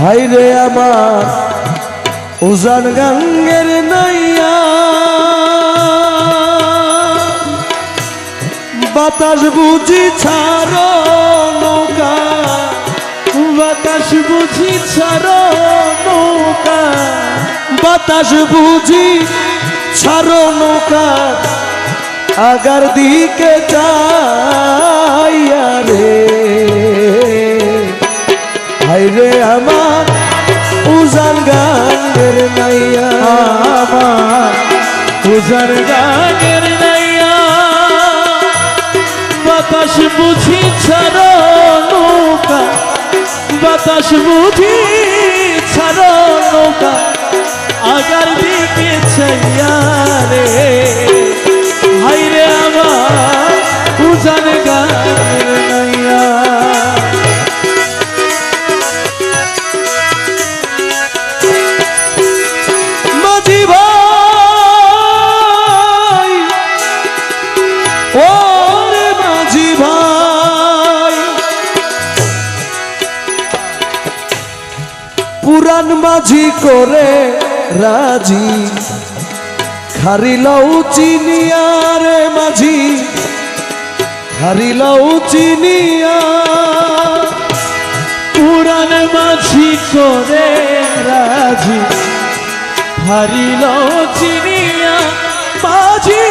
হাইরে আমার উজান গাঙ্গের নাইয়া বাতাস বুঝি ছাড়ো নৌকা, বাতাস বুঝি ছাড়ো নৌকা, বাতাস বুঝি ছাড়ো নৌকা, আগার দিকে চাইয়া রে উজান গানের নাইয়া। আমার উজার গানের নাইয়া। বাতাস বুঝি ছাড়ো নৌকা। বাতাস বুঝি ছাড়ো নৌকা। আগার দিকে ছাইয়া রে। পুরান মাঝি করে রাজি। খারিলাও চিনিয়া রে মাঝি খারিলাও চিনিয়া। পুরান মাঝি করে রাজি হারিল চিনিয়া মাঝি।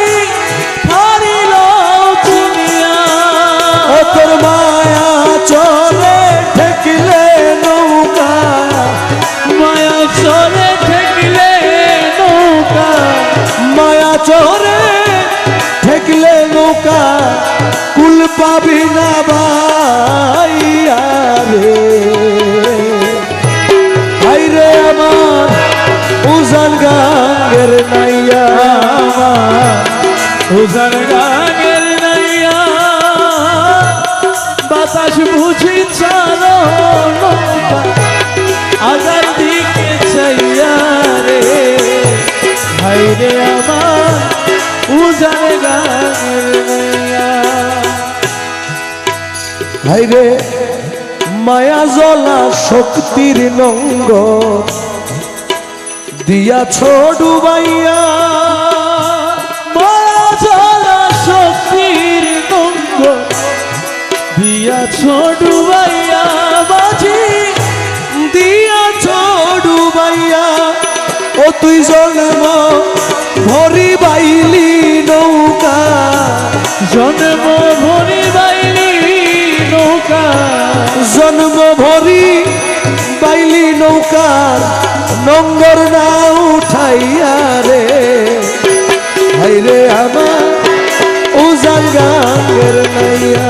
চরে ঠেকলে নৌকা, কুল পাবি না ভাইয়া রে আমার উজান গাঙ্গের নাইয়া। উজার গানের নাইয়া। বাতাস বুঝি নৌকা, আগার দিকে চাইয়া রে। হাইরে আমার উজার হাইরে, মায়া জলা শক্তির নঙ্গ দিয়া ডুবাইয়া। মায়া জ্বালা শক্তির নঙ্গ দিয়া ছোটু ভাইয়া বাজি দিয়া ডুবাইয়া। ও তুই জন্ম ভরি বাইলি নৌকা জন্ম ভরি বাইলি নৌকা। জন্ম ভরি বাইলি নৌকা নঙ্গর না উঠাইয়া রে। হাইরে আমার উজান গাঙ্গের নাইয়া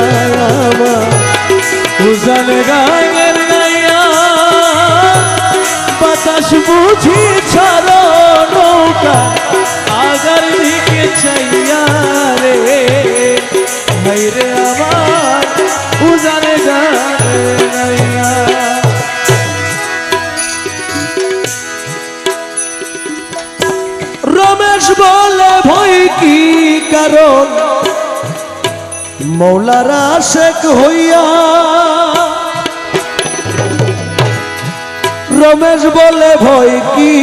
বলে ভয় কি কারণ? মৌলারা শেখ হইয়া রমেশ বলে ভয় কি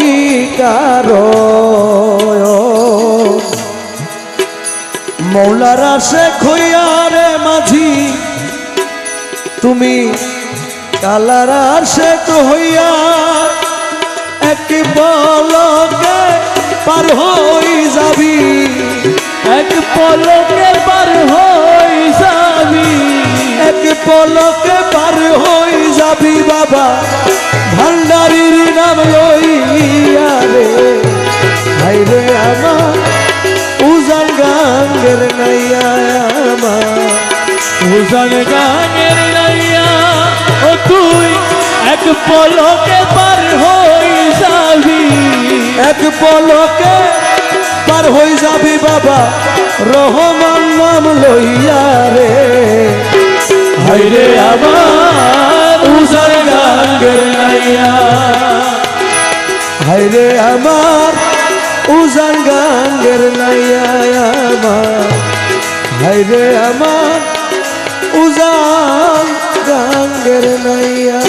কারণ? মৌলারা শেখ হইয়া রে মাঝি, তুমি কালারা শেখ হইয়া পলকে পার হই যাবি। এক পলকে পার হই যাবি বাবা। ভান্ডারির নাম লইয়া রে। হাই রে আমার, উজান গাঙ্গের নাইয়া আমার। উজান গাঙের নাইয়া, ও তুই এক পলকে পার হই হই যাবি বাবা, রহমান নাম লইয়া রে। হাইরে আমার উজান গাঙের নাইয়া। হাইরে আমার উজান গাঙ্গের নাইয়া আমার। হাইরে আমার উজান গাঙ্গের নাইয়া।